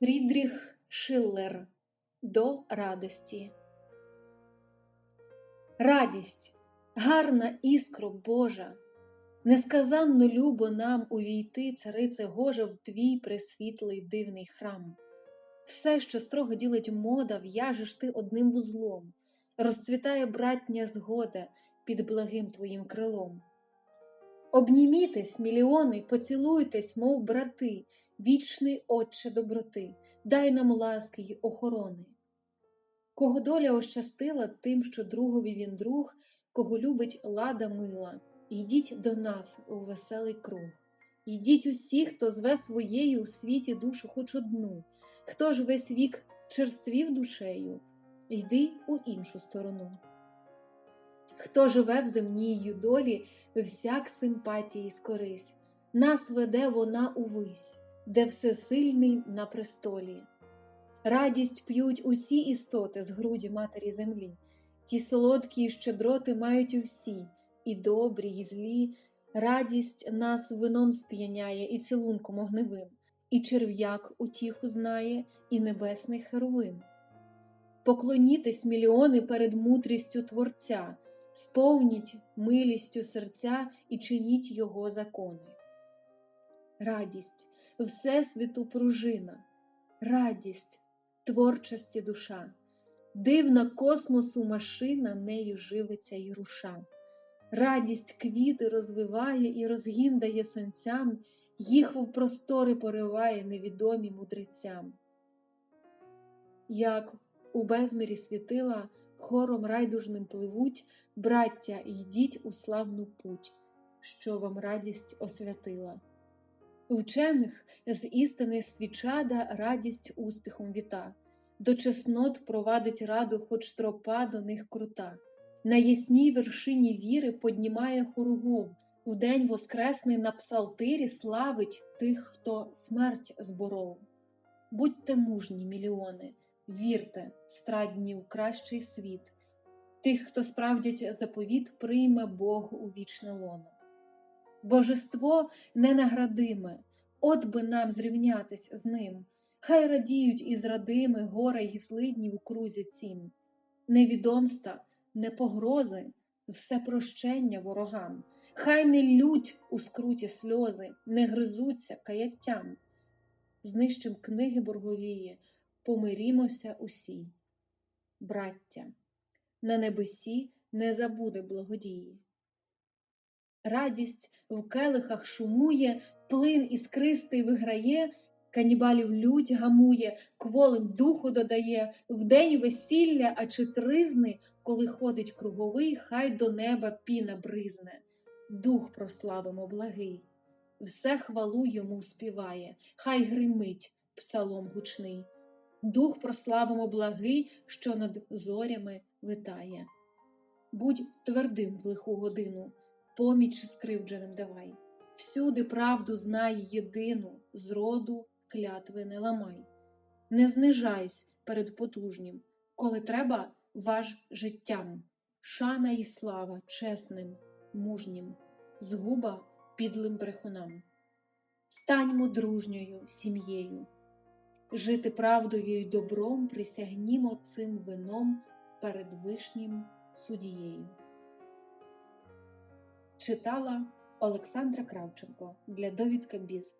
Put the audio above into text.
Фрідріх Шиллер До радості. Радість, гарна іскро Божа, несказанно любо нам увійти, царице Гожа, в твій пресвітлий дивний храм. Все, що строго ділить мода, в'яжеш ти одним вузлом, розцвітає братня згода під благим твоїм крилом. Обнімітесь, мільйони, поцілуйтесь, мов брати, вічний Отче доброти, дай нам ласки й охорони. Кого доля ощастила тим, що другові він друг, кого любить лада мила, йдіть до нас у веселий круг. Йдіть усі, хто зве своєю у світі душу хоч одну, хто ж весь вік черствів душею, йди у іншу сторону. Хто живе в земній долі, всяк симпатії скорись, нас веде вона увись, де всесильний на престолі. Радість п'ють усі істоти з груді матері землі, ті солодкі і щедроти мають усі, і добрі, і злі. Радість нас вином сп'яняє і цілунком огневим, і черв'як утіху знає, і небесний херовим. Поклонітесь мільйони перед мудрістю Творця, сповніть милістю серця і чиніть його закони. Радість, Всесвіту пружина, радість, творчості душа, дивна космосу машина нею живиться й руша. Радість квіти розвиває і розгіндає сонцям, їх в простори пориває невідомі мудрецям. Як у безмірі світила, хором райдужним пливуть, браття, йдіть у славну путь, що вам радість освятила. Вчених з істини свічада радість успіхом віта, до чеснот провадить раду, хоч тропа до них крута. На ясній вершині віри поднімає хоругов, в день воскресний на псалтирі славить тих, хто смерть зборов. Будьте мужні, мільйони, вірте, страдні у кращий світ, тих, хто справдять заповіт, прийме Бог у вічне лоно. Божество ненаградиме, от би нам зрівнятись з ним, хай радіють із радими гора й злидні у крузі цім, невідомста, не погрози, все прощення ворогам, хай не лють у скруті сльози, не гризуться каяттям. Знищим книги борговії, помирімося усі, браття, на небесі не забуде благодії. Радість в келихах шумує, плин іскристий виграє, канібалів лють гамує, кволим духу додає, вдень весілля, а чи тризни, коли ходить круговий, хай до неба піна бризне, дух прославимо благий, все хвалу йому співає, хай гримить псалом гучний, дух прославимо благий, що над зорями витає. Будь твердим в лиху годину поміч скривдженим давай, всюди правду знай єдину, зроду клятви не ламай, не знижайсь перед потужнім, коли треба, важ життям, шана і слава чесним, мужнім, згуба підлим брехунам. Станьмо дружньою сім'єю, жити правдою й добром присягнімо цим вином перед вишнім судією. Читала Олександра Кравченко для довідка Біз